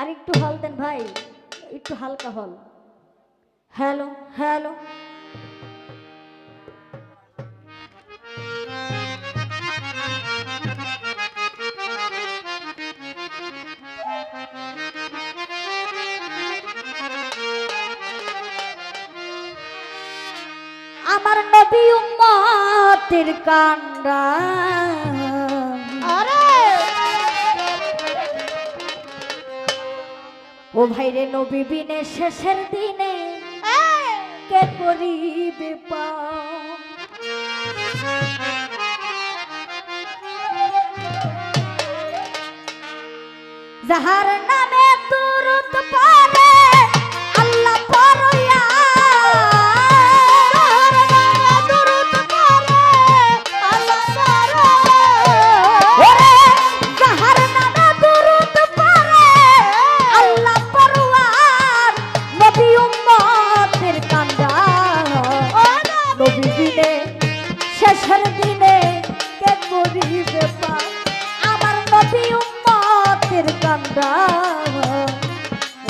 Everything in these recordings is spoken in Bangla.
আর একটু হল দেন ভাই একটু হালকা হল। Hello hello. আমার নবী উম্মতের কান্ডা ও ভাইরে নবী বিনে শেষের দিনে কে করিবে পা যাহার নামে তুরত পাবে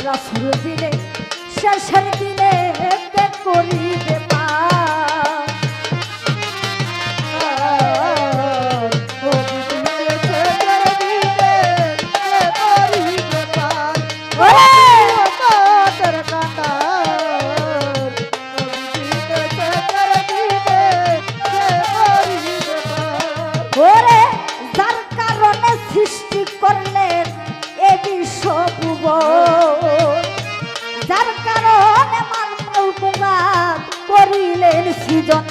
রাসুল দিলে শেষের সৃজন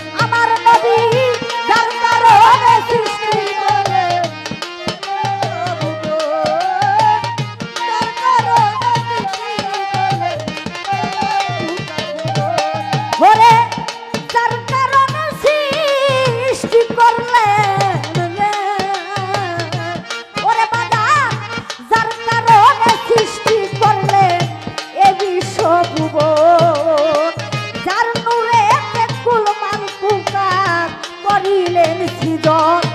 দিলেন সৃজন।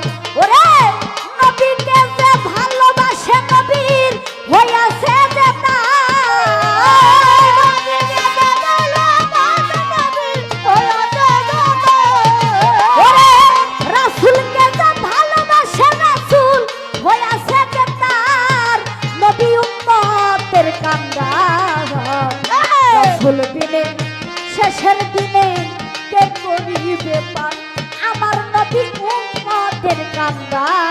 রান্না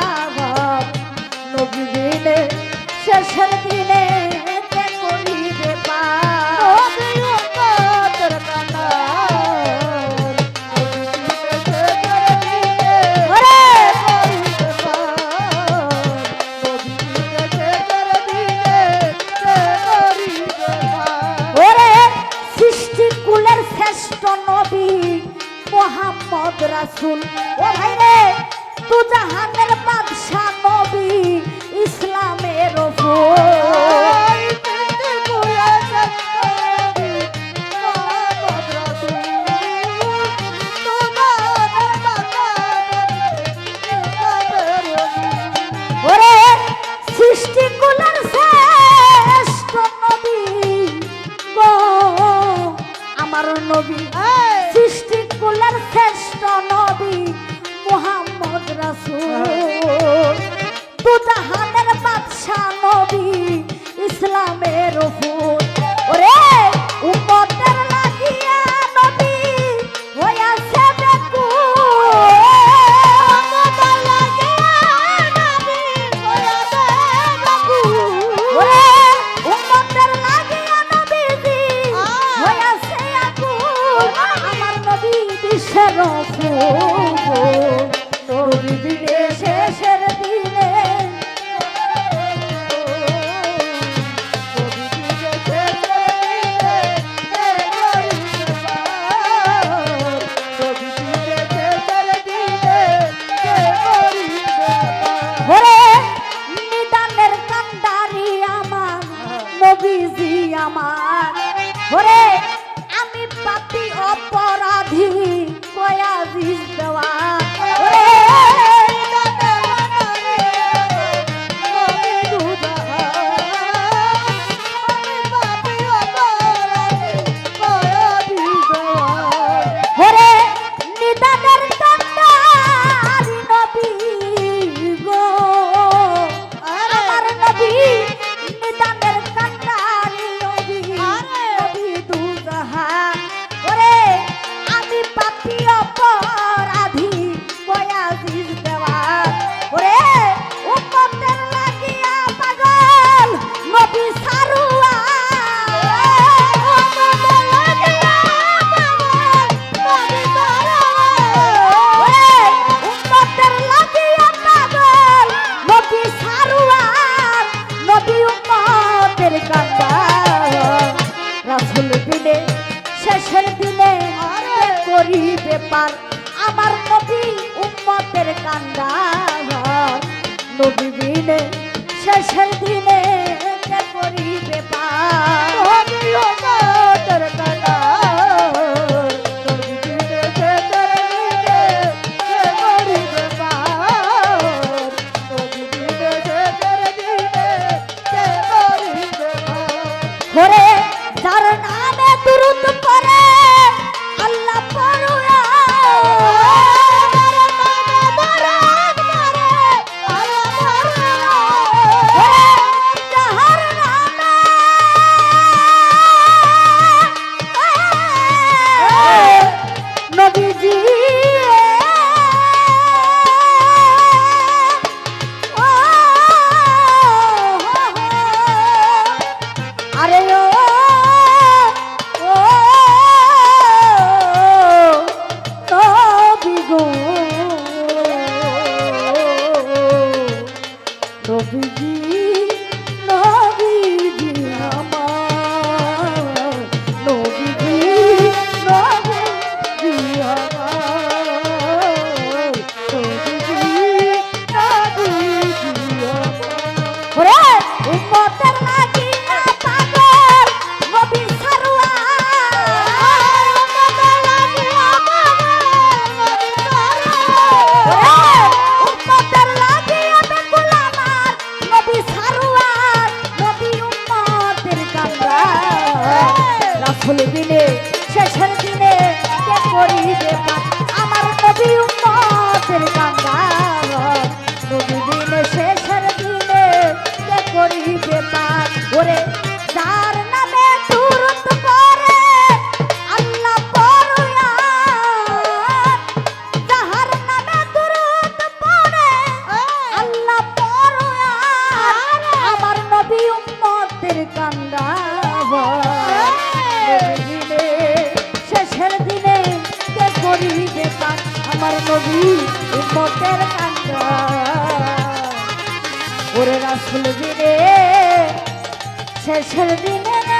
নবীজি আমার। ওরে আমি পাপি অপরাধী কয়া বিষ দেওয়া। শেষের দিনে করি ব্যাপার। আমার নবী উম্মতের কান্দা নবী বিনে শেষের দিনে করি ব্যাপার। নবী উম্মতের কান্দা ওরে রাসুল দিনে শেষের দিনে